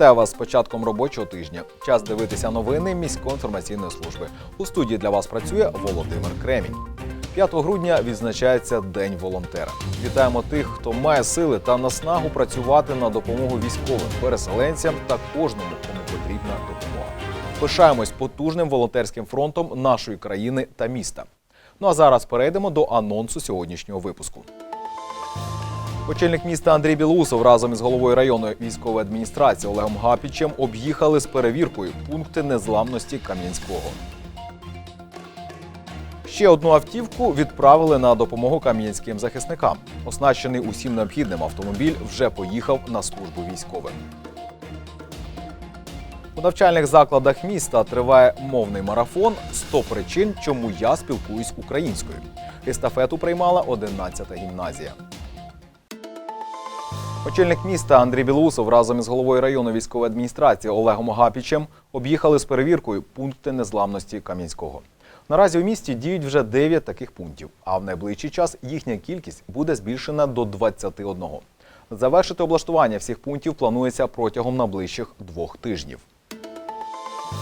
Вітаю вас з початком робочого тижня. Час дивитися новини міської інформаційної служби. У студії для вас працює Володимир Кремінь. 5 грудня відзначається День волонтера. Вітаємо тих, хто має сили та наснагу працювати на допомогу військовим, переселенцям та кожному, кому потрібна допомога. Пишаємось потужним волонтерським фронтом нашої країни та міста. Ну а зараз перейдемо до анонсу сьогоднішнього випуску. Очільник міста Андрій Білоусов разом із головою районної військової адміністрації Олегом Гапічем об'їхали з перевіркою пункти незламності Кам'янського. Ще одну автівку відправили на допомогу кам'янським захисникам. Оснащений усім необхідним автомобіль вже поїхав на службу військовим. У навчальних закладах міста триває мовний марафон «100 причин, чому я спілкуюсь українською. Естафету приймала 11-та гімназія. Очільник міста Андрій Білоусов разом із головою районної військової адміністрації Олегом Гапічем об'їхали з перевіркою пункти незламності Кам'янського. Наразі у місті діють вже 9 таких пунктів, а в найближчий час їхня кількість буде збільшена до 21. Завершити облаштування всіх пунктів планується протягом найближчих двох тижнів.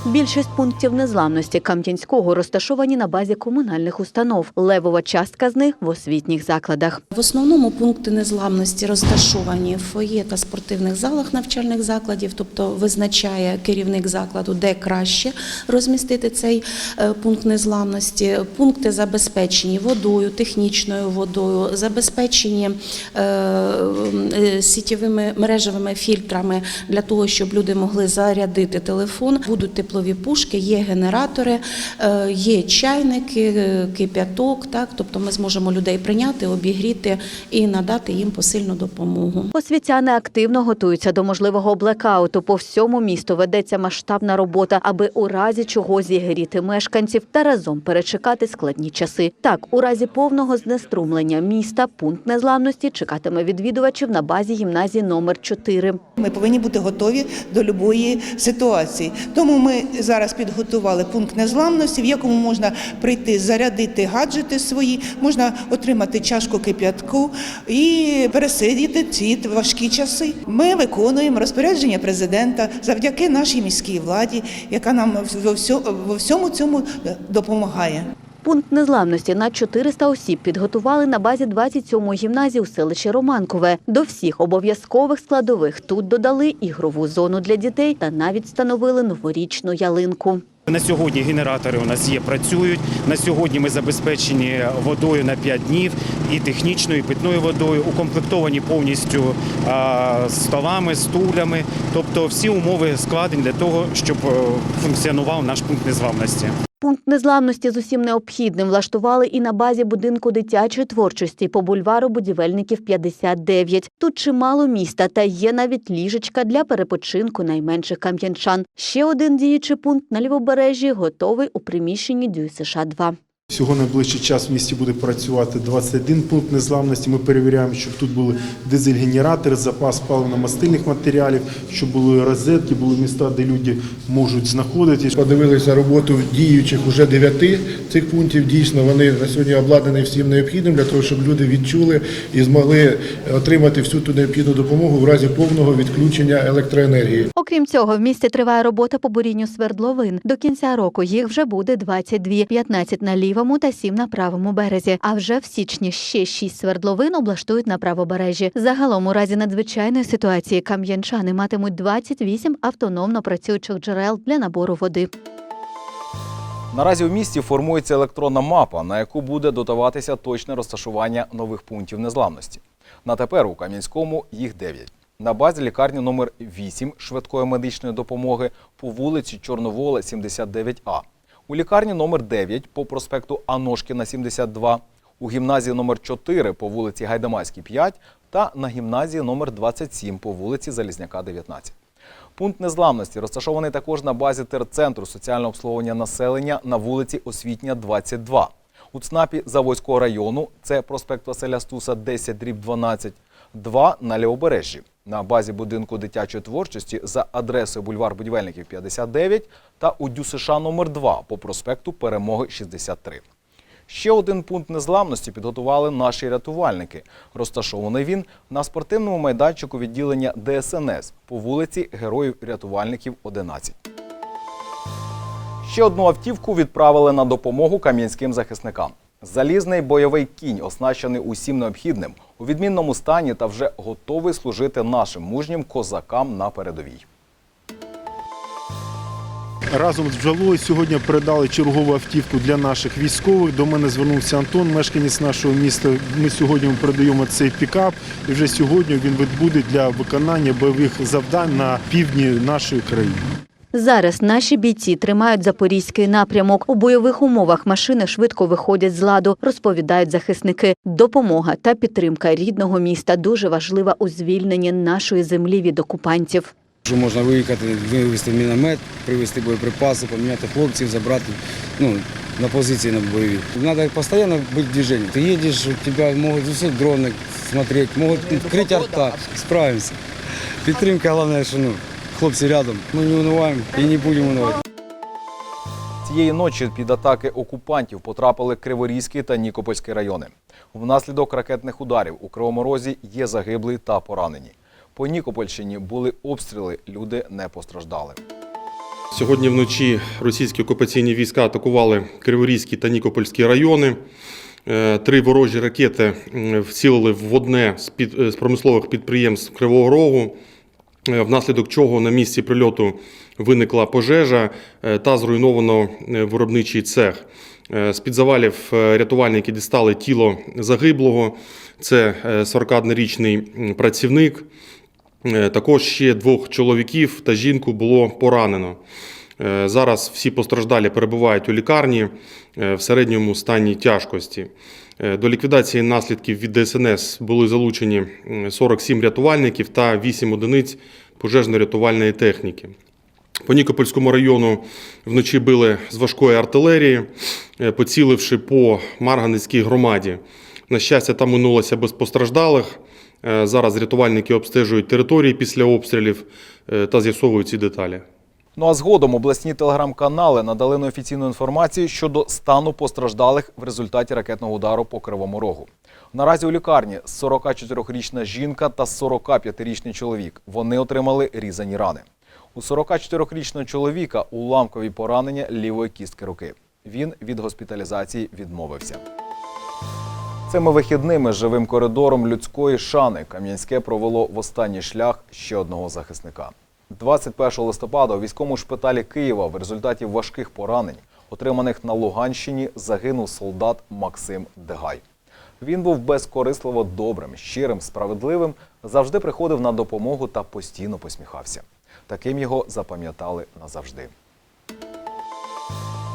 Більшість пунктів незламності Кам'янського розташовані на базі комунальних установ. Левова частка з них в освітніх закладах. В основному пункти незламності розташовані в фоє та спортивних залах навчальних закладів, тобто визначає керівник закладу, де краще розмістити цей е, пункт незламності. Пункти забезпечені водою, технічною водою, забезпечені е, е, сітєвими мережевими фільтрами для того, щоб люди могли зарядити телефон. Будуть теплові пушки, є генератори, е, є чайники, е, кип'яток. Так, тобто ми зможемо людей прийняти, обігріти і надати їм посильну допомогу. Освітяни активно готуються до можливого блекауту. По всьому місту ведеться масштабна робота, аби у разі чого зігріти мешканців та разом перечекати складні часи. Так, у разі повного знеструмлення міста пункт незламності чекатиме відвідувачів на базі гімназії номер 4. Ми повинні бути готові до будь-якої ситуації. Тому ми зараз підготували пункт незламності, в якому можна прийти, зарядити гаджети свої, можна отримати чашку кип'ятку і пересидіти ці важкі часи. Ми виконуємо розпорядження президента завдяки нашій міській владі, яка нам во всьому цьому допомагає. Пункт незламності на 400 осіб підготували на базі 27-ї гімназії у селищі Романкове. До всіх обов'язкових складових тут додали ігрову зону для дітей та навіть встановили новорічну ялинку. На сьогодні генератори у нас є, працюють. На сьогодні ми забезпечені водою на 5 днів і технічною, і питною водою, укомплектовані повністю столами, стулями. Тобто всі умови складені для того, щоб е, функціонував наш пункт незламності. Пункт незламності з усім необхідним влаштували і на базі будинку дитячої творчості по бульвару будівельників 59. Тут чимало міста та є навіть ліжечка для перепочинку найменших кам'янчан. Ще один діючий пункт на лівобережжі готовий у приміщенні ДЮСШ 2 Всього найближчий час в місті буде працювати 21 пункт незламності. Ми перевіряємо, щоб тут були дизель-генератори, запас паливно-мастильних матеріалів, щоб були розетки, були міста, де люди можуть знаходитись. Подивилися роботу діючих уже дев'яти цих пунктів. Дійсно, вони на сьогодні обладнані всім необхідним для того, щоб люди відчули і змогли отримати всю ту необхідну допомогу в разі повного відключення електроенергії. Окрім цього, в місті триває робота по бурінню свердловин. До кінця року їх вже буде 22, 15 на лівому та 7 на правому березі. А вже в січні ще 6 свердловин облаштують на правобережжі. Загалом, у разі надзвичайної ситуації, кам'янчани матимуть 28 автономно працюючих джерел для набору води. Наразі у місті формується електронна мапа, на яку буде додаватися точне розташування нових пунктів незламності. На тепер у Кам'янському їх 9. На базі лікарні номер 8 швидкої медичної допомоги по вулиці Чорновола, 79А. У лікарні номер 9 по проспекту Аношкіна, 72. У гімназії номер 4 по вулиці Гайдамацькій, 5 та на гімназії номер 27 по вулиці Залізняка, 19. Пункт незламності розташований також на базі терцентру соціального обслуговування населення на вулиці Освітня, 22. У ЦНАПі Заводського району це проспект Василя Стуса 10 дріб 12, 2 на Лівобережжі. На базі будинку дитячої творчості за адресою бульвар будівельників 59 та у ДЮСШ номер 2 по проспекту Перемоги 63. Ще один пункт незламності підготували наші рятувальники. Розташований він на спортивному майданчику відділення ДСНС по вулиці Героїв-рятувальників 11. Ще одну автівку відправили на допомогу кам'янським захисникам. Залізний бойовий кінь, оснащений усім необхідним, у відмінному стані та вже готовий служити нашим мужнім козакам на передовій. Разом з бджолою сьогодні передали чергову автівку для наших військових. До мене звернувся Антон, мешканець нашого міста. Ми сьогодні передаємо цей пікап, і вже сьогодні він відбуде для виконання бойових завдань на півдні нашої країни. Зараз наші бійці тримають запорізький напрямок. У бойових умовах машини швидко виходять з ладу, розповідають захисники. Допомога та підтримка рідного міста дуже важлива у звільненні нашої землі від окупантів. Що можна виїхати, вивезти міномет, привезти боєприпаси, поміняти хлопців, забрати ну, на позиції на бойові. Треба постійно бути в движенні. Ти їдеш, у тебе можуть усі дрони смотреть, можуть відкрити арта. Справимося. Підтримка головне, що ну, хлопці рядом. Ми не унуваємо і не будемо унувати. Цієї ночі під атаки окупантів потрапили Криворізький та Нікопольський райони. Внаслідок ракетних ударів у Кривому Розі є загиблі та поранені. По Нікопольщині були обстріли, люди не постраждали. Сьогодні вночі російські окупаційні війська атакували Криворізький та Нікопольський райони. Е, Три ворожі ракети вцілили в одне з, е, з промислових підприємств Кривого Рогу, внаслідок чого на місці прильоту виникла пожежа е, та зруйновано е, виробничий цех. Е, З-під завалів е, рятувальники дістали тіло загиблого. Це е, 41-річний працівник. Е, Також ще двох чоловіків та жінку було поранено. Е, Зараз всі постраждалі перебувають у лікарні е, в середньому стані тяжкості. Е, До ліквідації наслідків від ДСНС були залучені 47 рятувальників та 8 одиниць пожежно-рятувальної техніки. По Нікопольському району вночі били з важкої артилерії, е, поціливши по Марганецькій громаді. На щастя, там минулося без постраждалих. Е, Зараз рятувальники обстежують території після обстрілів та з'ясовують ці деталі. Ну а згодом обласні телеграм-канали надали неофіційну інформацію щодо стану постраждалих в результаті ракетного удару по Кривому Рогу. Наразі у лікарні 44-річна жінка та 45-річний чоловік. Вони отримали різані рани. У 44-річного чоловіка уламкові поранення лівої кістки руки. Він від госпіталізації відмовився. Цими вихідними живим коридором людської шани Кам'янське провело в останній шлях ще одного захисника. 21 листопада у військовому шпиталі Києва в результаті важких поранень, отриманих на Луганщині, загинув солдат Максим Дегай. Він був безкорисливо добрим, щирим, справедливим, завжди приходив на допомогу та постійно посміхався. Таким його запам'ятали назавжди.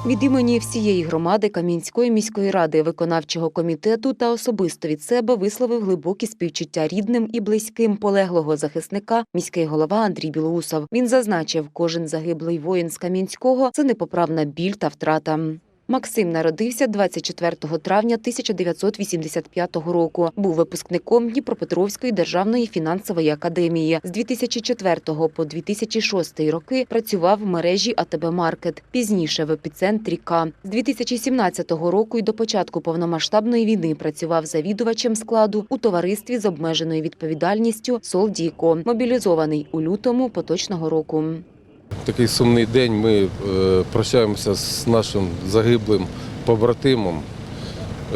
Від імені всієї громади Кам'янської міської ради, виконавчого комітету та особисто від себе висловив глибокі співчуття рідним і близьким полеглого захисника міський голова Андрій Білоусов. Він зазначив, кожен загиблий воїн з Кам'янського це непоправна біль та втрата. Максим народився 24 травня 1985 року. Був випускником Дніпропетровської державної фінансової академії. З 2004 по 2006 роки працював в мережі АТБ Маркет. Пізніше в епіцентрі К. З 2017 року і до початку повномасштабної війни працював завідувачем складу у товаристві з обмеженою відповідальністю Солдіко, мобілізований у лютому поточного року. Такий сумний день ми е, прощаємося з нашим загиблим побратимом,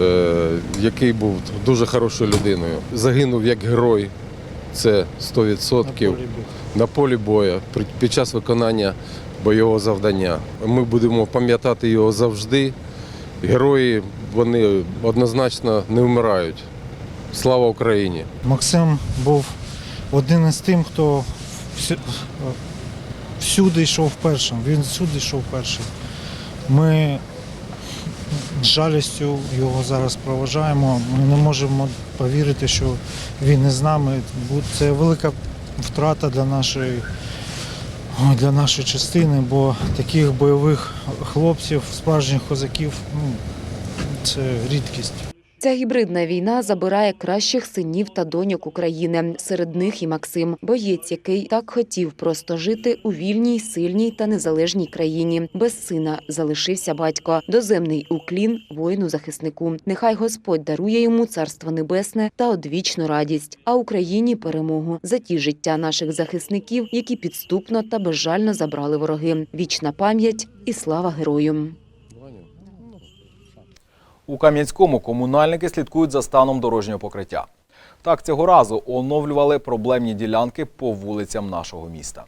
е, який був дуже хорошою людиною. Загинув як герой, це 100% на полі бою під час виконання бойового завдання. Ми будемо пам'ятати його завжди. Герої вони однозначно не вмирають. Слава Україні! Максим був один із тим, хто всюди йшов першим. Він всюди йшов першим. Ми з жалістю його зараз проважаємо. Ми не можемо повірити, що він не з нами. Це велика втрата для нашої, для нашої частини, бо таких бойових хлопців, справжніх козаків, ну, це рідкість. Ця гібридна війна забирає кращих синів та доньок України. Серед них і Максим, боєць, який так хотів просто жити у вільній, сильній та незалежній країні. Без сина залишився батько. Доземний уклін воїну захиснику. Нехай Господь дарує йому царство небесне та одвічну радість, а Україні перемогу за ті життя наших захисників, які підступно та безжально забрали вороги. Вічна пам'ять і слава герою. У Кам'янському комунальники слідкують за станом дорожнього покриття. Так, цього разу оновлювали проблемні ділянки по вулицям нашого міста.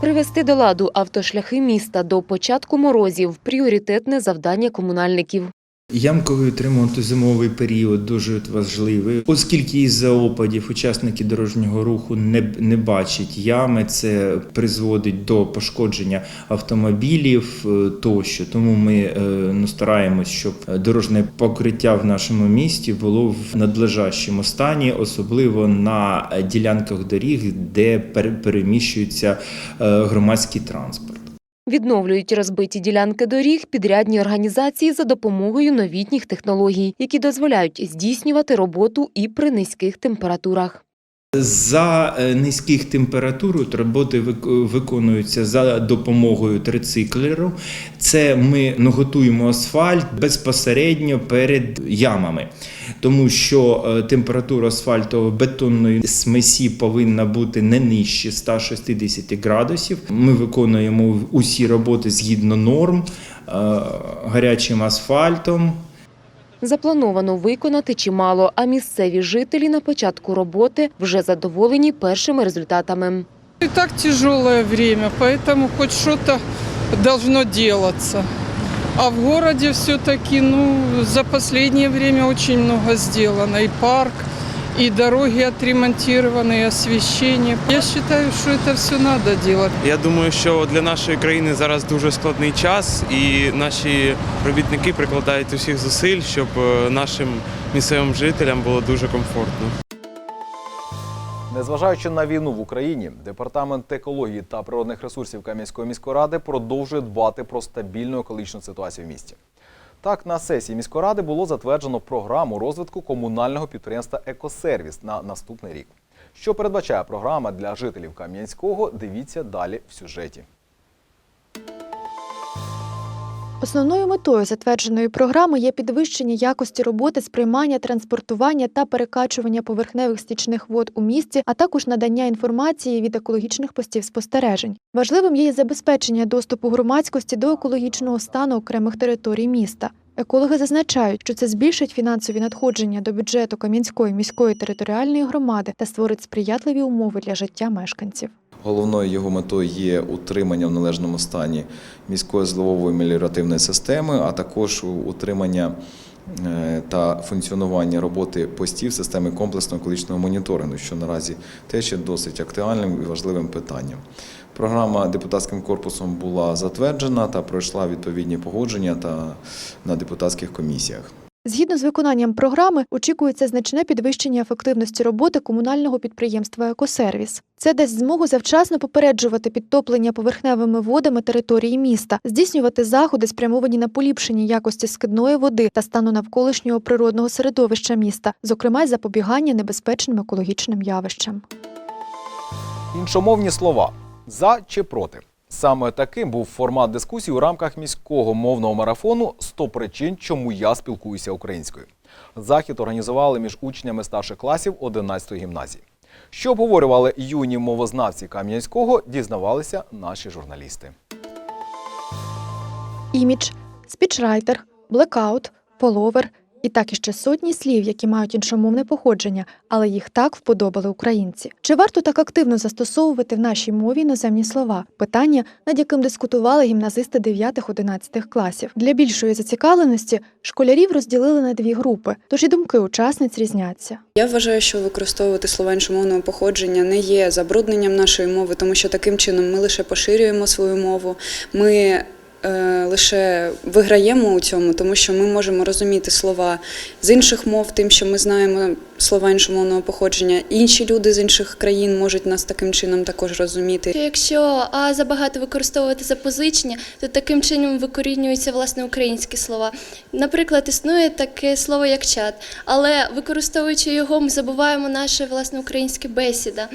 Привести до ладу автошляхи міста до початку морозів пріоритетне завдання комунальників. Ямковий ремонт у зимовий період дуже важливий, оскільки із-за опадів учасники дорожнього руху не, не бачать ями, це призводить до пошкодження автомобілів е, тощо. Тому ми е, ну, стараємось, щоб дорожнє покриття в нашому місті було в надлежащому стані, особливо на ділянках доріг, де пер- переміщується е, громадський транспорт. Відновлюють розбиті ділянки доріг підрядні організації за допомогою новітніх технологій, які дозволяють здійснювати роботу і при низьких температурах. За е, низьких температур роботи виконуються за допомогою трициклеру. Це ми ну, готуємо асфальт безпосередньо перед ямами, тому що е, температура асфальтово-бетонної смесі повинна бути не нижче 160 градусів. Ми виконуємо усі роботи згідно норм е, гарячим асфальтом. Заплановано виконати чимало, а місцеві жителі на початку роботи вже задоволені першими результатами. І так тяжелое время, поэтому хоть что-то должно. А в городе все-таки, ну, за последнее время очень много сделано. И парк, и дороги отремонтированы, и освещение. Я считаю, что это все надо делать. Я думаю, що для нашої країни зараз дуже складний час, і наші робітники прикладають усіх зусиль, щоб е, нашим місцевим жителям було дуже комфортно. Незважаючи на війну в Україні, департамент екології та природних ресурсів Кам'янської міської ради продовжує дбати про стабільну екологічну ситуацію в місті. Так, на сесії міської ради було затверджено програму розвитку комунального підприємства Екосервіс на наступний рік. Що передбачає програма для жителів Кам'янського, дивіться далі в сюжеті. Основною метою затвердженої програми є підвищення якості роботи сприймання, транспортування та перекачування поверхневих стічних вод у місті, а також надання інформації від екологічних постів спостережень. Важливим є і забезпечення доступу громадськості до екологічного стану окремих територій міста. Екологи зазначають, що це збільшить фінансові надходження до бюджету Кам'янської міської територіальної громади та створить сприятливі умови для життя мешканців. Головною його метою є утримання в належному стані міської зливової меліоративної системи, а також утримання е, та функціонування роботи постів системи комплексного екологічного моніторингу, що наразі теж є досить актуальним і важливим питанням. Програма депутатським корпусом була затверджена та пройшла відповідні погодження та на депутатських комісіях. Згідно з виконанням програми, очікується значне підвищення ефективності роботи комунального підприємства Екосервіс. Це дасть змогу завчасно попереджувати підтоплення поверхневими водами території міста, здійснювати заходи, спрямовані на поліпшення якості скидної води та стану навколишнього природного середовища міста, зокрема й запобігання небезпечним екологічним явищам. Іншомовні слова за чи проти. Саме таким був формат дискусії у рамках міського мовного марафону «100 причин, чому я спілкуюся українською. Захід організували між учнями старших класів 11-ї гімназії. Що обговорювали юні мовознавці Кам'янського, дізнавалися наші журналісти. Імідж, спічрайтер, блекаут, половер і так іще сотні слів, які мають іншомовне походження, але їх так вподобали українці. Чи варто так активно застосовувати в нашій мові іноземні слова? Питання, над яким дискутували гімназисти 9-11 класів. Для більшої зацікавленості школярів розділили на дві групи, тож і думки учасниць різняться. Я вважаю, що використовувати слова іншомовного походження не є забрудненням нашої мови, тому що таким чином ми лише поширюємо свою мову. Ми лише виграємо у цьому, тому що ми можемо розуміти слова з інших мов, тим, що ми знаємо слова іншомовного походження. Інші люди з інших країн можуть нас таким чином також розуміти. Якщо а, забагато використовувати запозичення, то таким чином викорінюються власне українські слова. Наприклад, існує таке слово як чат, але використовуючи його, ми забуваємо наше власне українське бесіда.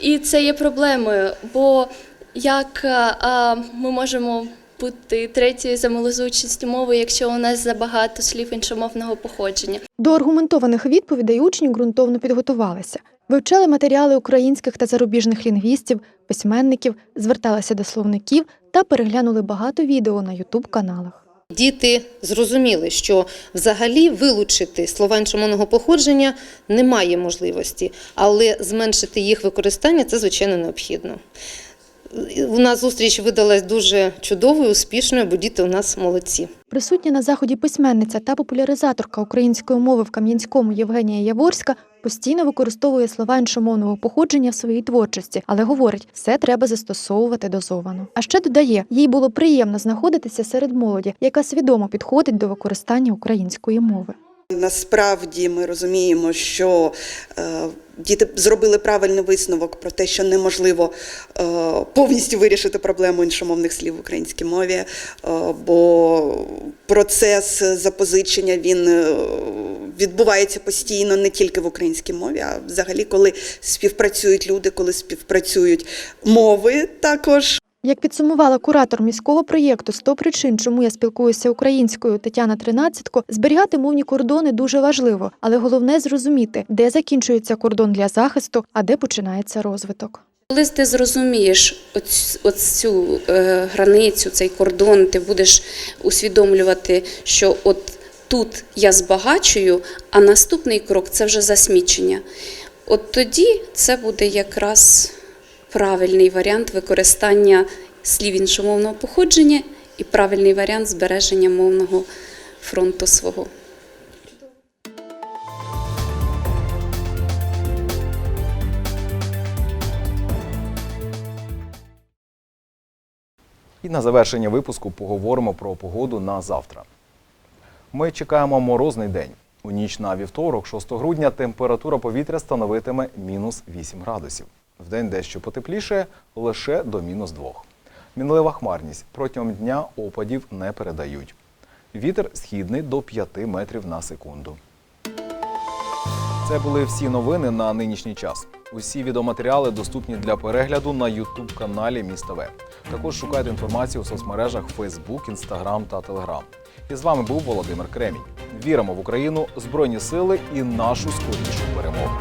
І це є проблемою, бо як а, а, ми можемо бути третьою за малозвучністю мови, якщо у нас забагато слів іншомовного походження. До аргументованих відповідей учні ґрунтовно підготувалися. Вивчали матеріали українських та зарубіжних лінгвістів, письменників, зверталися до словників та переглянули багато відео на ютуб каналах. Діти зрозуміли, що взагалі вилучити слова іншомовного походження немає можливості, але зменшити їх використання це звичайно необхідно. У нас зустріч видалась дуже чудовою, успішною, бо діти у нас молодці. Присутня на заході письменниця та популяризаторка української мови в Кам'янському Євгенія Яворська постійно використовує слова іншомовного походження в своїй творчості, але говорить, все треба застосовувати дозовано. А ще додає, їй було приємно знаходитися серед молоді, яка свідомо підходить до використання української мови. Насправді ми розуміємо, що е, діти зробили правильний висновок про те, що неможливо е, повністю вирішити проблему іншомовних слів в українській мові, е, бо процес запозичення він відбувається постійно не тільки в українській мові, а взагалі, коли співпрацюють люди, коли співпрацюють мови також. Як підсумувала куратор міського проєкту «100 причин, чому я спілкуюся українською Тетяна Тринадцятко, зберігати мовні кордони дуже важливо, але головне зрозуміти, де закінчується кордон для захисту, а де починається розвиток. Коли ти зрозумієш оць- оцю е, границю, цей кордон, ти будеш усвідомлювати, що от тут я збагачую, а наступний крок це вже засмічення. От тоді це буде якраз правильний варіант використання слів іншомовного походження і правильний варіант збереження мовного фронту свого. І на завершення випуску поговоримо про погоду на завтра. Ми чекаємо морозний день. У ніч на вівторок, 6 грудня, температура повітря становитиме мінус 8 градусів. Вдень дещо потепліше лише до мінус 2. Мінлива хмарність протягом дня опадів не передають. Вітер східний до 5 метрів на секунду. Це були всі новини на нинішній час. Усі відеоматеріали доступні для перегляду на youtube каналі Міста В. Також шукайте інформацію у соцмережах Facebook, Instagram та Telegram. І з вами був Володимир Кремінь. Віримо в Україну, Збройні сили і нашу скорішу перемогу.